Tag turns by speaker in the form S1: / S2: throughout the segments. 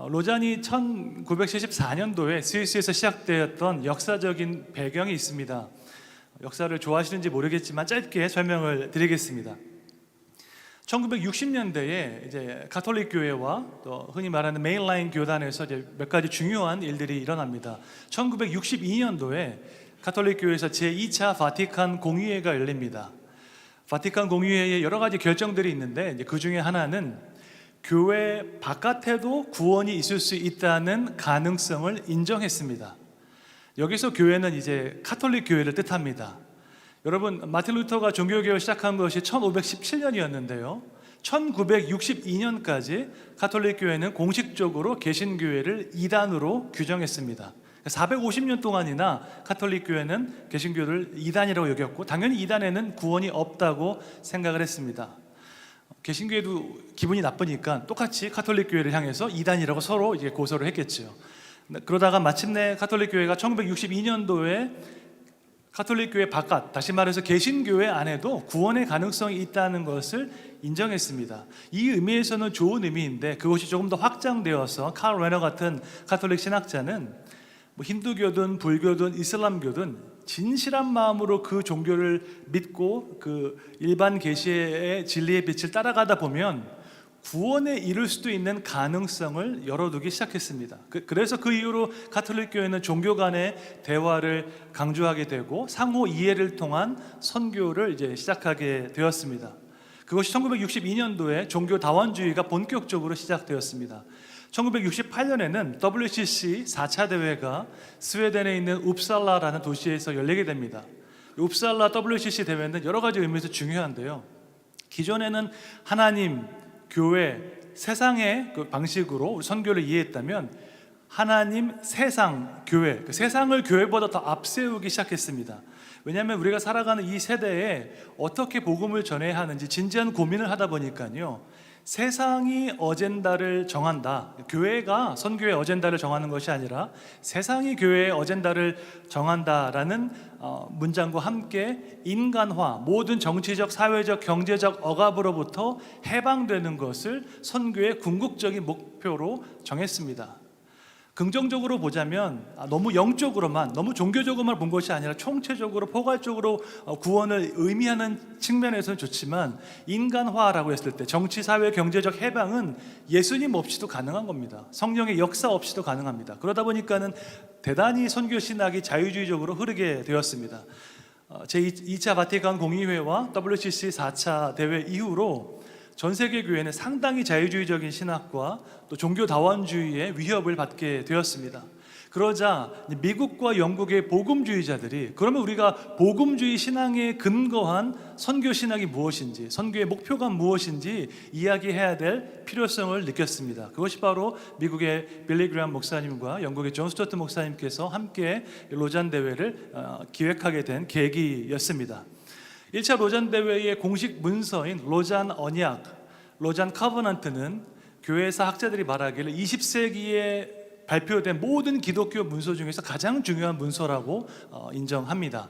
S1: 어, 로잔이 1974년도에 스위스에서 시작되었던 역사적인 배경이 있습니다. 역사를 좋아하시는지 모르겠지만 짧게 설명을 드리겠습니다. 1960년대에 이제 가톨릭 교회와 또 흔히 말하는 메인라인 교단에서 이제 몇 가지 중요한 일들이 일어납니다. 1962년도에 가톨릭 교회에서 제2차 바티칸 공의회가 열립니다. 바티칸 공의회에 여러 가지 결정들이 있는데 그 중에 하나는 교회 바깥에도 구원이 있을 수 있다는 가능성을 인정했습니다. 여기서 교회는 이제 카톨릭 교회를 뜻합니다. 여러분 마틴 루터가 종교개혁을 시작한 것이 1517년이었는데요. 1962년까지 가톨릭 교회는 공식적으로 개신교회를 이단으로 규정했습니다. 450년 동안이나 가톨릭 교회는 개신교를 이단이라고 여겼고 당연히 이단에는 구원이 없다고 생각을 했습니다. 개신교회도 기분이 나쁘니까 똑같이 가톨릭 교회를 향해서 이단이라고 서로 이제 고소를 했겠죠. 그러다가 마침내 가톨릭 교회가 1962년도에 가톨릭 교회 바깥, 다시 말해서 개신교회 안에도 구원의 가능성이 있다는 것을 인정했습니다. 이 의미에서는 좋은 의미인데 그것이 조금 더 확장되어서 칼 레너 같은 가톨릭 신학자는 뭐 힌두교든 불교든 이슬람교든 진실한 마음으로 그 종교를 믿고 그 일반 계시의 진리의 빛을 따라가다 보면 구원에 이를 수도 있는 가능성을 열어두기 시작했습니다. 그- 그래서 그 이후로 가톨릭 교회는 종교 간의 대화를 강조하게 되고 상호 이해를 통한 선교를 이제 시작하게 되었습니다. 그것이 1962년도에 종교 다원주의가 본격적으로 시작되었습니다. 1968년에는 WCC 4차 대회가 스웨덴에 있는 웁살라라는 도시에서 열리게 됩니다. 웁살라 WCC 대회는 여러 가지 의미에서 중요한데요. 기존에는 하나님, 교회, 세상의 그 방식으로 선교를 이해했다면 하나님, 세상, 교회, 그 세상을 교회보다 더 앞세우기 시작했습니다. 왜냐하면 우리가 살아가는 이 세대에 어떻게 복음을 전해야 하는지 진지한 고민을 하다 보니까요. 세상이 어젠다를 정한다. 교회가 선교의 어젠다를 정하는 것이 아니라 세상이 교회의 어젠다를 정한다라는 어, 문장과 함께 인간화, 모든 정치적, 사회적, 경제적 억압으로부터 해방되는 것을 선교의 궁극적인 목표로 정했습니다. 긍정적으로 보자면 아, 너무 영적으로만 너무 종교적으로만 본 것이 아니라 총체적으로 포괄적으로 어, 구원을 의미하는 측면에서는 좋지만 인간화라고 했을 때 정치 사회 경제적 해방은 예수님 없이도 가능한 겁니다. 성령의 역사 없이도 가능합니다. 그러다 보니까는 대단히 선교 신학이 자유주의적으로 흐르게 되었습니다. 어, 제 2차 바티칸 공의회와 WCC 4차 대회 이후로 전 세계 교회는 상당히 자유주의적인 신학과 또 종교 다원주의의 위협을 받게 되었습니다. 그러자 미국과 영국의 복음주의자들이 그러면 우리가 복음주의 신앙에 근거한 선교 신학이 무엇인지, 선교의 목표가 무엇인지 이야기해야 될 필요성을 느꼈습니다. 그것이 바로 미국의 빌리 그레엄 목사님과 영국의 존 스토트 목사님께서 함께 로잔 대회를 어, 기획하게 된 계기였습니다. 1차 로잔 대회의 공식 문서인 로잔 언약, 로잔 커버넌트는 교회사 학자들이 말하기를 20세기에 발표된 모든 기독교 문서 중에서 가장 중요한 문서라고 어, 인정합니다.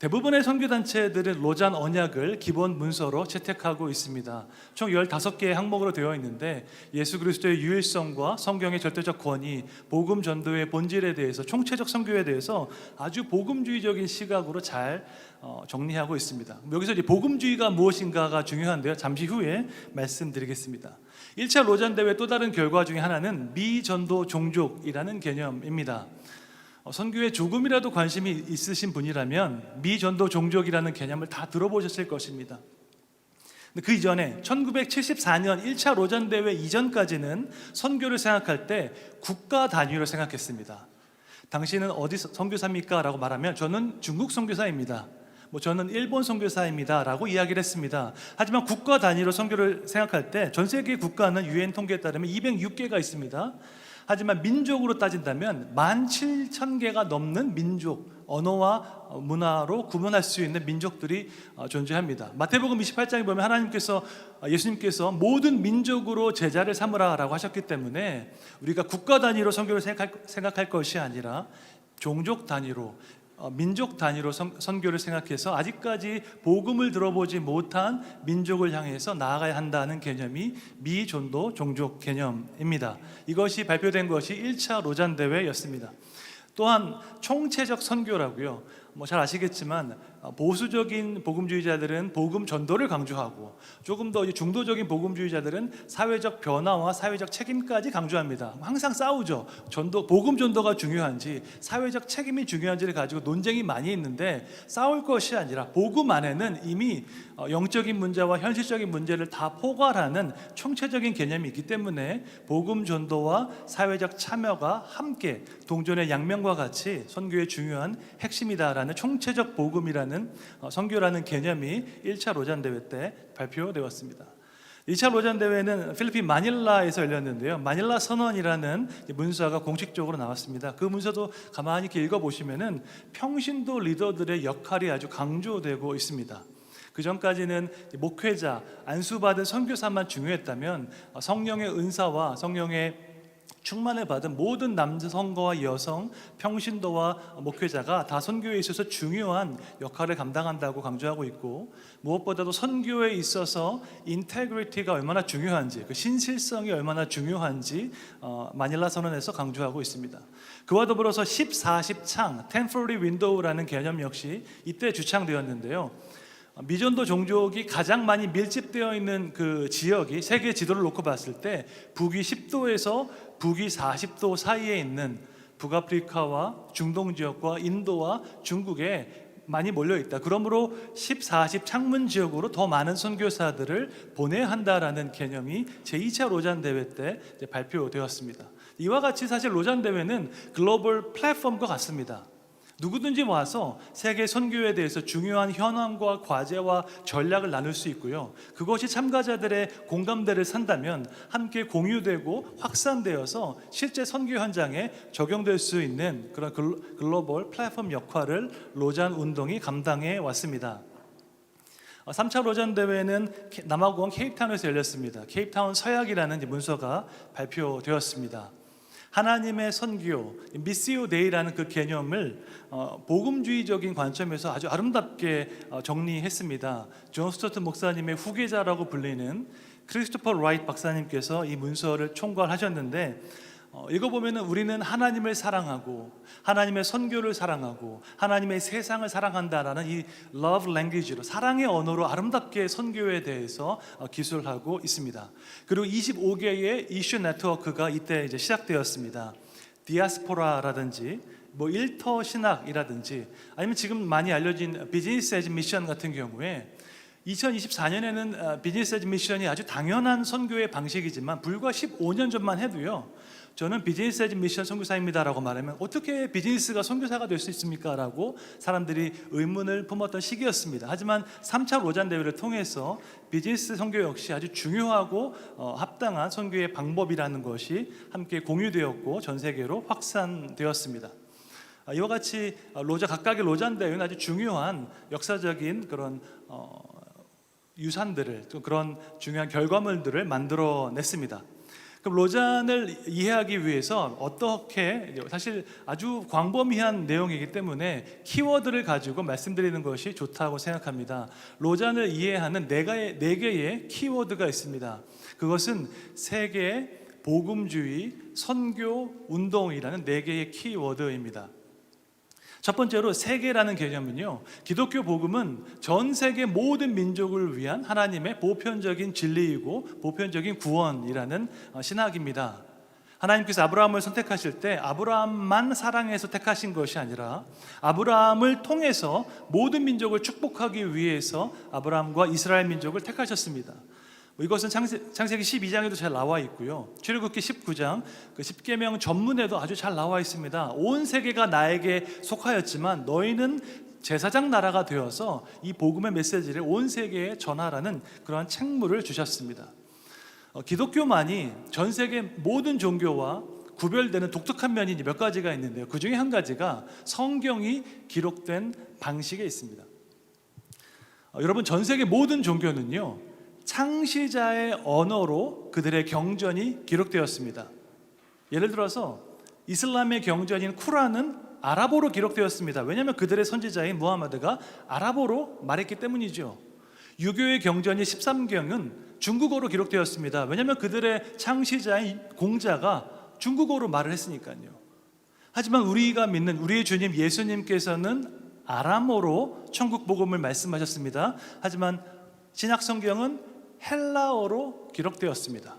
S1: 대부분의 선교단체들은 로잔 언약을 기본 문서로 채택하고 있습니다. 총 15개의 항목으로 되어 있는데 예수 그리스도의 유일성과 성경의 절대적 권위, 복음 전도의 본질에 대해서 총체적 선교에 대해서 아주 복음주의적인 시각으로 잘 어, 정리하고 있습니다. 여기서 이제 복음주의가 무엇인가가 중요한데요. 잠시 후에 말씀드리겠습니다. 1차 로잔 대회 또 다른 결과 중에 하나는 미전도 종족이라는 개념입니다. 어, 선교에 조금이라도 관심이 있으신 분이라면 미전도 종족이라는 개념을 다 들어보셨을 것입니다. 그 이전에 1974년 1차 로잔 대회 이전까지는 선교를 생각할 때 국가 단위로 생각했습니다. 당신은 어디 선교사입니까? 라고 말하면 저는 중국 선교사입니다. 뭐 저는 일본 선교사입니다라고 이야기를 했습니다. 하지만 국가 단위로 선교를 생각할 때 전 세계 국가는 유엔 통계에 따르면 206개가 있습니다. 하지만 민족으로 따진다면 17,000개가 넘는 민족, 언어와 문화로 구분할 수 있는 민족들이 어, 존재합니다. 마태복음 28장에 보면 하나님께서 어, 예수님께서 모든 민족으로 제자를 삼으라라고 하셨기 때문에 우리가 국가 단위로 선교를 생각할, 것이 아니라 종족 단위로 어, 민족 단위로 선, 선교를 생각해서 아직까지 복음을 들어보지 못한 민족을 향해서 나아가야 한다는 개념이 미존도 종족 개념입니다. 이것이 발표된 것이 1차 로잔 대회였습니다. 또한 총체적 선교라고요. 뭐 잘 아시겠지만 어, 보수적인 복음주의자들은 복음 전도를 강조하고 조금 더 중도적인 복음주의자들은 사회적 변화와 사회적 책임까지 강조합니다. 항상 싸우죠. 전도 복음 전도가 중요한지 사회적 책임이 중요한지를 가지고 논쟁이 많이 있는데 싸울 것이 아니라 복음 안에는 이미 어, 영적인 문제와 현실적인 문제를 다 포괄하는 총체적인 개념이 있기 때문에 복음 전도와 사회적 참여가 함께 동전의 양면과 같이 선교의 중요한 핵심이다라는 총체적 복음이라는 어, 선교라는 개념이 1차 로잔 대회 때 발표되었습니다. 2차 로잔 대회는 필리핀 마닐라에서 열렸는데요. 마닐라 선언이라는 문서가 공식적으로 나왔습니다. 그 문서도 가만히 읽어보시면은 평신도 리더들의 역할이 아주 강조되고 있습니다. 그 전까지는 목회자, 안수받은 선교사만 중요했다면 어, 성령의 은사와 성령의 충만을 받은 모든 남성과 여성, 평신도와 목회자가 다 선교에 있어서 중요한 역할을 감당한다고 강조하고 있고 무엇보다도 선교에 있어서 인테그리티가 얼마나 중요한지, 그 신실성이 얼마나 중요한지 어, 마닐라 선언에서 강조하고 있습니다. 그와 더불어서 10, 40 창, 1040 윈도우라는 개념 역시 이때 주창되었는데요. 미전도 종족이 가장 많이 밀집되어 있는 그 지역이 세계 지도를 놓고 봤을 때 북위 10도에서 북위 40도 사이에 있는 북아프리카와 중동 지역과 인도와 중국에 많이 몰려 있다. 그러므로 10, 40 창문 지역으로 더 많은 선교사들을 보내야 한다라는 개념이 제2차 로잔 대회 때 발표되었습니다. 이와 같이 사실 로잔 대회는 글로벌 플랫폼과 같습니다. 누구든지 와서 세계 선교에 대해서 중요한 현황과 과제와 전략을 나눌 수 있고요. 그것이 참가자들의 공감대를 산다면 함께 공유되고 확산되어서 실제 선교 현장에 적용될 수 있는 그런 글로- 글로벌 플랫폼 역할을 로잔 운동이 감당해 왔습니다. 3차 로잔 대회는 케- 남아공 케이프타운에서 열렸습니다. 케이프타운 서약이라는 문서가 발표되었습니다. 하나님의 선교, 미시오 데이라는 그 개념을 어, 복음주의적인 관점에서 아주 아름답게 어, 정리했습니다. 존 스토트 목사님의 후계자라고 불리는 크리스토퍼 라이트 박사님께서 이 문서를 총괄하셨는데 어, 읽어보면은 우리는 하나님을 사랑하고 하나님의 선교를 사랑하고 하나님의 세상을 사랑한다라는 이 love language로 사랑의 언어로 아름답게 선교에 대해서 어, 기술하고 있습니다. 그리고 25개의 이슈 네트워크가 이때 이제 시작되었습니다. 디아스포라라든지 뭐 일터 신학이라든지 아니면 지금 많이 알려진 비즈니스 에즈 미션 같은 경우에 2024년에는 비즈니스 에즈 미션이 아주 당연한 선교의 방식이지만 불과 15년 전만 해도요. 저는 비즈니스 에즈 미션 선교사입니다라고 말하면 어떻게 비즈니스가 선교사가 될 수 있습니까라고 사람들이 의문을 품었던 시기였습니다. 하지만 3차 로잔 대회를 통해서 비즈니스 선교 역시 아주 중요하고 어, 합당한 선교의 방법이라는 것이 함께 공유되었고 전 세계로 확산되었습니다. 아, 이와 같이 어, 로자 각각의 로잔 대회는 아주 중요한 역사적인 그런 어, 유산들을 또 그런 중요한 결과물들을 만들어냈습니다. 그럼 로잔을 이해하기 위해서 어떻게 사실 아주 광범위한 내용이기 때문에 키워드를 가지고 말씀드리는 것이 좋다고 생각합니다. 로잔을 이해하는 네 개의, 키워드가 있습니다. 그것은 세계 복음주의 선교 운동이라는 네 개의 키워드입니다. 첫 번째로 세계라는 개념은요. 기독교 복음은 전 세계 모든 민족을 위한 하나님의 보편적인 진리이고 보편적인 구원이라는 어, 신학입니다. 하나님께서 아브라함을 선택하실 때 아브라함만 사랑해서 택하신 것이 아니라 아브라함을 통해서 모든 민족을 축복하기 위해서 아브라함과 이스라엘 민족을 택하셨습니다. 뭐 이것은 창세, 창세기 12장에도 잘 나와 있고요. 출애굽기 19장 그 10계명 전문에도 아주 잘 나와 있습니다. 온 세계가 나에게 속하였지만 너희는 제사장 나라가 되어서 이 복음의 메시지를 온 세계에 전하라는 그러한 책무를 주셨습니다. 어, 기독교만이 전 세계 모든 종교와 구별되는 독특한 면이 몇 가지가 있는데요. 그 중에 한 가지가 성경이 기록된 방식에 있습니다. 어, 여러분 전 세계 모든 종교는요 창시자의 언어로 그들의 경전이 기록되었습니다. 예를 들어서 이슬람의 경전인 쿠란은 아랍어로 기록되었습니다. 왜냐하면 그들의 선지자인 무하마드가 아랍어로 말했기 때문이죠. 유교의 경전이 13경은 중국어로 기록되었습니다. 왜냐하면 그들의 창시자인 공자가 중국어로 말을 했으니까요. 하지만 우리가 믿는 우리의 주님 예수님께서는 아람어로 천국 복음을 말씀하셨습니다. 하지만 신약 성경은 헬라어로 기록되었습니다.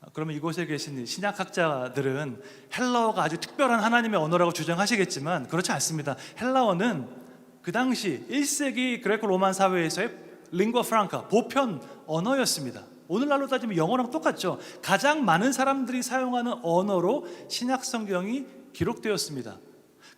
S1: 아, 그러면 이곳에 계신 신약학자들은 헬라어가 아주 특별한 하나님의 언어라고 주장하시겠지만 그렇지 않습니다. 헬라어는 그 당시 1세기 그레코 로만 사회에서의 링과 프랑카 보편 언어였습니다. 오늘날로 따지면 영어랑 똑같죠. 가장 많은 사람들이 사용하는 언어로 신약 성경이 기록되었습니다.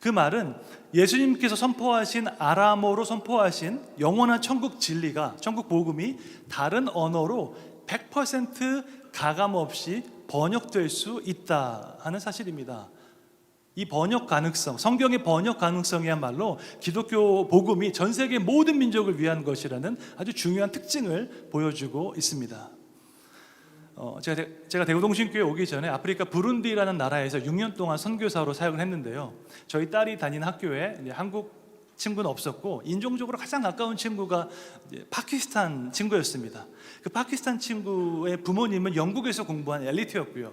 S1: 그 말은 예수님께서 선포하신 아람어로 선포하신 영원한 천국 진리가 천국 복음이 다른 언어로 100% 가감 없이 번역될 수 있다 하는 사실입니다. 이 번역 가능성, 성경의 번역 가능성이야말로 기독교 복음이 전 세계 모든 민족을 위한 것이라는 아주 중요한 특징을 보여주고 있습니다. 어, 제가, 대- 제가 대구동신교회 오기 전에 아프리카 부룬디라는 나라에서 6년 동안 선교사로 사역을 했는데요. 저희 딸이 다니는 학교에 한국 친구는 없었고 인종적으로 가장 가까운 친구가 파키스탄 친구였습니다. 그 파키스탄 친구의 부모님은 영국에서 공부한 엘리트였고요.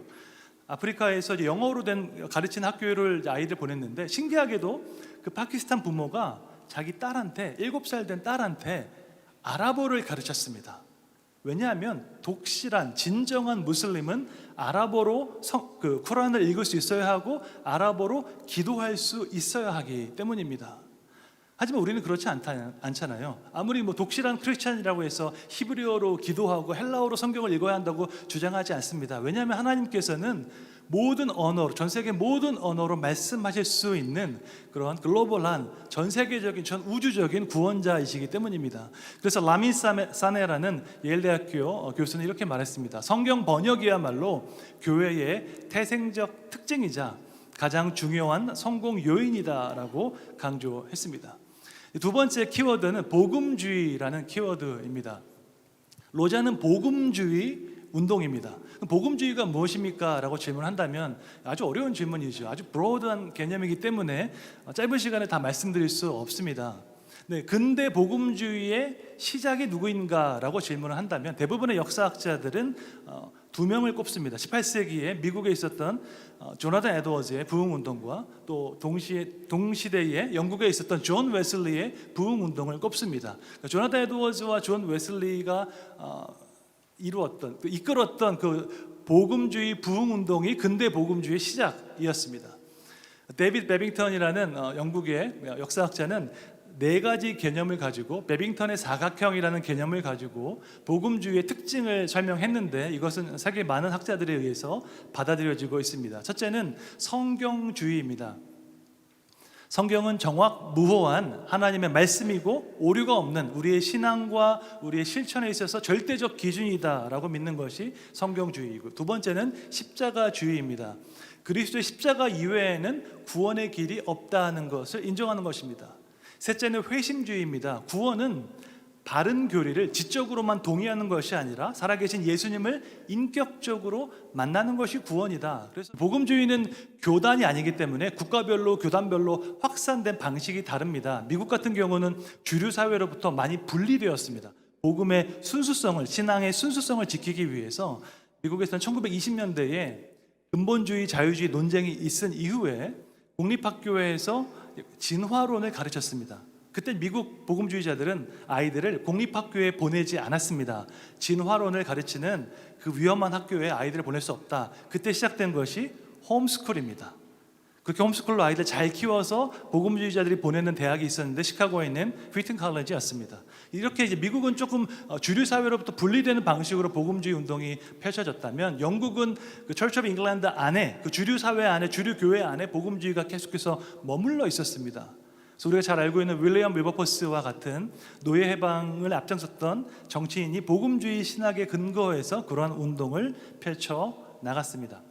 S1: 아프리카에서 영어로 된 가르치는 학교를 아이들 보냈는데 신기하게도 그 파키스탄 부모가 자기 딸한테 7살 된 딸한테 아랍어를 가르쳤습니다. 왜냐하면 독실한 진정한 무슬림은 아랍어로 성, 그 쿠란을 읽을 수 있어야 하고 아랍어로 기도할 수 있어야 하기 때문입니다. 하지만 우리는 그렇지 않다, 않잖아요. 아무리 뭐 독실한 크리스찬이라고 해서 히브리어로 기도하고 헬라어로 성경을 읽어야 한다고 주장하지 않습니다. 왜냐하면 하나님께서는 모든 언어로 전 세계 모든 언어로 말씀하실 수 있는 그런 글로벌한 전 세계적인 전 우주적인 구원자이시기 때문입니다. 그래서 라민 사네라는 예일대학교 어, 교수는 이렇게 말했습니다. 성경 번역이야말로 교회의 태생적 특징이자 가장 중요한 성공 요인이다라고 강조했습니다. 두 번째 키워드는 복음주의라는 키워드입니다. 로자는 복음주의 운동입니다. 복음주의가 무엇입니까? 라고 질문한다면 아주 어려운 질문이죠. 아주 브로드한 개념이기 때문에 짧은 시간에 다 말씀드릴 수 없습니다. 네, 근대 복음주의의 시작이 누구인가라고 질문을 한다면 대부분의 역사학자들은 어, 두 명을 꼽습니다. 18세기에 미국에 있었던 어, 조나단 에드워즈의 부흥 운동과 또 동시에 동시대에 영국에 있었던 존 웨슬리의 부흥 운동을 꼽습니다. 그러니까 조나단 에드워즈와 존 웨슬리가 어, 이루었던 그 이끌었던 그 복음주의 부흥 운동이 근대 복음주의 시작이었습니다. 데이빗 베빙턴이라는 어, 영국의 역사학자는 네 가지 개념을 가지고 베빙턴의 사각형이라는 개념을 가지고 복음주의의 특징을 설명했는데 이것은 세계 많은 학자들에 의해서 받아들여지고 있습니다. 첫째는 성경주의입니다. 성경은 정확 무호한 하나님의 말씀이고 오류가 없는 우리의 신앙과 우리의 실천에 있어서 절대적 기준이다라고 믿는 것이 성경주의이고 두 번째는 십자가주의입니다. 그리스도의 십자가 이외에는 구원의 길이 없다는 것을 인정하는 것입니다. 셋째는 회심주의입니다. 구원은 바른 교리를 지적으로만 동의하는 것이 아니라 살아계신 예수님을 인격적으로 만나는 것이 구원이다. 그래서 복음주의는 교단이 아니기 때문에 국가별로 교단별로 확산된 방식이 다릅니다. 미국 같은 경우는 주류 사회로부터 많이 분리되었습니다. 복음의 순수성을 신앙의 순수성을 지키기 위해서 미국에서는 1920년대에 근본주의 자유주의 논쟁이 있은 이후에 공립학교에서 진화론을 가르쳤습니다. 그때 미국 복음주의자들은 아이들을 공립학교에 보내지 않았습니다. 진화론을 가르치는 그 위험한 학교에 아이들을 보낼 수 없다. 그때 시작된 것이 홈스쿨입니다. 그렇게 홈스쿨로 아이들 잘 키워서 복음주의자들이 보내는 대학이 있었는데 시카고에 있는 휘튼 칼레지였습니다. 이렇게 이제 미국은 조금 어, 주류 사회로부터 분리되는 방식으로 복음주의 운동이 펼쳐졌다면 영국은 그 철치 오브 잉글랜드 안에 그 주류 사회 안에 주류 교회 안에 복음주의가 계속해서 머물러 있었습니다. 그래서 우리가 잘 알고 있는 윌리엄 윌버퍼스와 같은 노예 해방을 앞장섰던 정치인이 복음주의 신학에 근거해서 그러한 운동을 펼쳐 나갔습니다.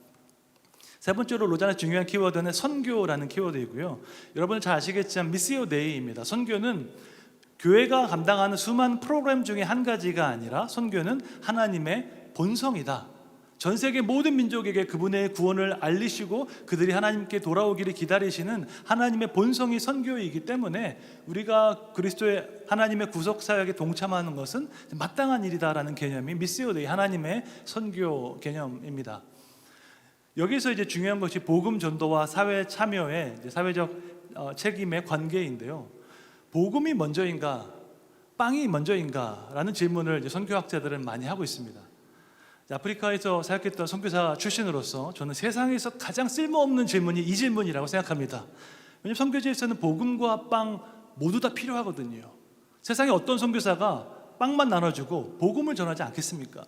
S1: 세 번째로 로자의 중요한 키워드는 선교라는 키워드이고요. 여러분 잘 아시겠지만 미시오 데이입니다. 선교는 교회가 감당하는 수많은 프로그램 중에 한 가지가 아니라 선교는 하나님의 본성이다. 전 세계 모든 민족에게 그분의 구원을 알리시고 그들이 하나님께 돌아오기를 기다리시는 하나님의 본성이 선교이기 때문에 우리가 그리스도의 하나님의 구속 사역에 동참하는 것은 마땅한 일이다라는 개념이 미스요데이 하나님의 선교 개념입니다. 여기서 이제 중요한 것이 복음 전도와 사회 참여의 사회적 어, 책임의 관계인데요. 복음이 먼저인가, 빵이 먼저인가라는 질문을 선교학자들은 많이 하고 있습니다. 아프리카에서 사역했던 선교사 출신으로서 저는 세상에서 가장 쓸모없는 질문이 이 질문이라고 생각합니다. 왜냐하면 선교지에서는 복음과 빵 모두 다 필요하거든요. 세상에 어떤 선교사가 빵만 나눠주고 복음을 전하지 않겠습니까?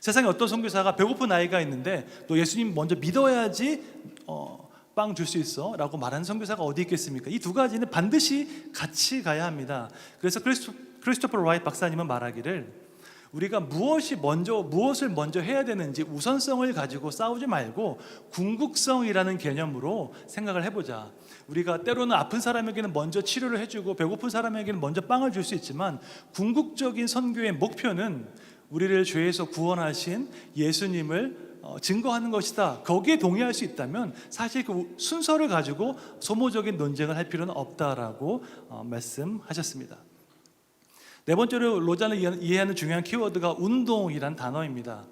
S1: 세상에 어떤 선교사가 배고픈 아이가 있는데 너 예수님 먼저 믿어야지 어, 빵 줄 수 있어 라고 말하는 선교사가 어디 있겠습니까? 이 두 가지는 반드시 같이 가야 합니다. 그래서 크리스토, 크리스토퍼 라이트 박사님은 말하기를 우리가 무엇이 먼저 무엇을 먼저 해야 되는지 우선성을 가지고 싸우지 말고 궁극성이라는 개념으로 생각을 해보자. 우리가 때로는 아픈 사람에게는 먼저 치료를 해주고 배고픈 사람에게는 먼저 빵을 줄 수 있지만 궁극적인 선교의 목표는 우리를 죄에서 구원하신 예수님을 어, 증거하는 것이다. 거기에 동의할 수 있다면 사실 그 순서를 가지고 소모적인 논쟁을 할 필요는 없다라고 어, 말씀하셨습니다. 네 번째로 로잔을 이해- 이해하는 중요한 키워드가 운동이란 단어입니다.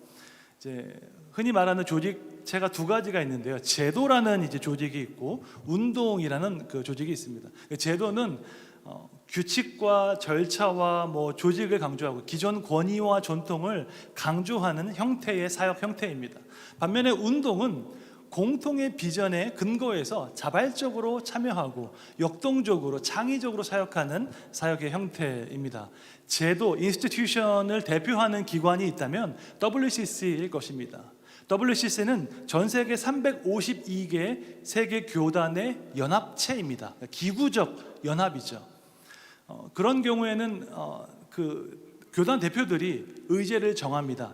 S1: 이제 흔히 말하는 조직체가 두 가지가 있는데요. 제도라는 이제 조직이 있고 운동이라는 그 조직이 있습니다. 그 제도는 어, 규칙과 절차와 뭐 조직을 강조하고 기존 권위와 전통을 강조하는 형태의 사역 형태입니다. 반면에 운동은 공통의 비전에 근거해서 자발적으로 참여하고 역동적으로 창의적으로 사역하는 사역의 형태입니다. 제도, 인스티튜션을 대표하는 기관이 있다면 WCC일 것입니다. WCC는 전 세계 352개 세계 교단의 연합체입니다. 기구적 연합이죠. 어, 그런 경우에는 어, 그 교단 대표들이 의제를 정합니다.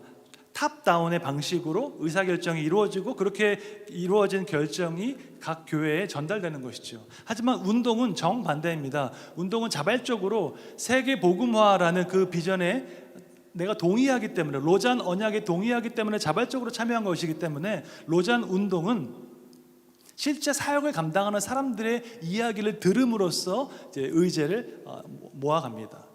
S1: 탑다운의 방식으로 의사결정이 이루어지고 그렇게 이루어진 결정이 각 교회에 전달되는 것이죠. 하지만 운동은 정반대입니다. 운동은 자발적으로 세계 복음화라는 그 비전에 내가 동의하기 때문에 로잔 언약에 동의하기 때문에 자발적으로 참여한 것이기 때문에 로잔 운동은 실제 사역을 감당하는 사람들의 이야기를 들음으로써 이제 의제를 어, 모아갑니다.